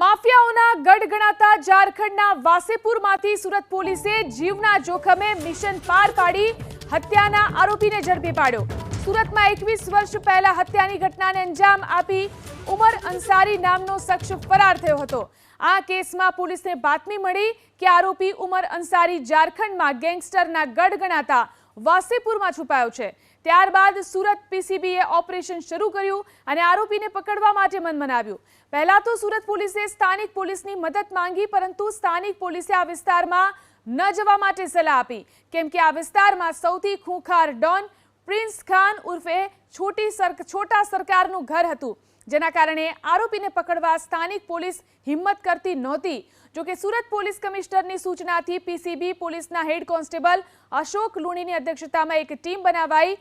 માફિયાઓના ગઢ ગણાતા ઝારખંડના વાસેપુરમાંથી સુરત પોલીસે જીવના જોખમે મિશન પાર પાડી હત્યાના આરોપીને ઝડપી પાડ્યો. સુરતમાં એકવીસ વર્ષ પહેલા હત્યાની ઘટનાને અંજામ આપી ઉમર અંસારી નામનો શખ્સ ફરાર થયો હતો. આ કેસમાં પોલીસને બાતમી મળી કે આરોપી ઉમર અંસારી ઝારખંડમાં ગેંગસ્ટરના ગઢ ગણાતા વાસેપુરમાં છુપાયો છે. ત્યારબાદ સુરત પીસીબીએ ઓપરેશન શરૂ કર્યું અને આરોપીને પકડવા માટે મન મનાવ્યું. પહેલા તો સુરત પોલીસે સ્થાનિક પોલીસની મદદ માંગી, પરંતુ સ્થાનિક પોલીસે આ વિસ્તારમાં ન જવા માટે સલાહ આપી. કેમ કે આ વિસ્તારમાં સૌથી ખૂંખાર ડોન પ્રિન્સ ખાન ઉર્ફે છોટી છોટા સરકારનું ઘર હતું. જેના કારણે આરોપીને પકડવા સ્થાનિક પોલીસ હિંમત કરતી નહોતી. જોકે સુરત પોલીસ કમિશનરની સૂચનાથી પીસીબી પોલીસના હેડ કોન્સ્ટેબલ અશોક લુણીની અધ્યક્ષતામાં એક ટીમ બનાવાઈ.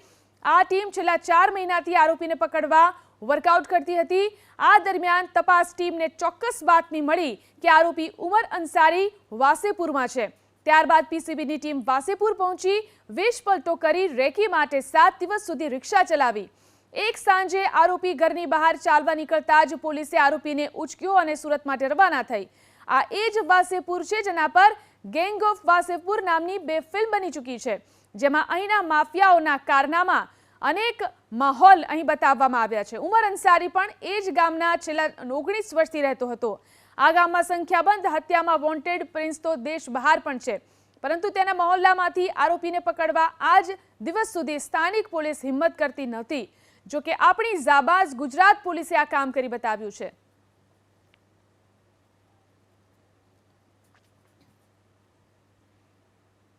આ ટીમ છેલ્લા ચાર મહિનાથી આરોપીને પકડવા વર્કઆઉટ કરતી હતી. આ દરમિયાન તપાસ ટીમને ચોક્કસ બાતમી મળી કે આરોપી ઉમર અંસારી વાસેપુરમાં છે. ત્યારબાદ પીસીબીની ટીમ વાસેપુર પહોંચી, વેશપલટો કરી, રેકી માટે સાત દિવસ સુધી રિક્ષા ચલાવી. એક સાંજે આરોપી ઘરની બહાર ચાલવા નીકળતા જ પોલીસે આરોપીને ઉચક્યો અને સુરત માટે રવાના થઈ. આ એ જ વાસેપુર છે જેના પર ગેંગ ઓફ વાસેપુર નામની બે ફિલ્મ બની ચૂકી છે, જેમાં અહીંના માફિયાઓના કારનામા અનેક માહોલ અહીં બતાવવામાં આવ્યા છે. ઉમર અંસારી પણ એ જ ગામના છેલ્લા ઓગણીસ વર્ષથી રહેતો હતો. આ ગામમાં સંખ્યાબંધ હત્યામાં વોન્ટેડ પ્રિન્સ તો દેશ બહાર પણ છે. પરંતુ તેના મહોલ્લામાંથી આરોપીને પકડવા આજ દિવસ સુધી સ્થાનિક પોલીસ હિંમત કરતી નહોતી. જો કે આપણી જાબાઝ ગુજરાત પોલીસે આ કામ કરી બતાવ્યું છે.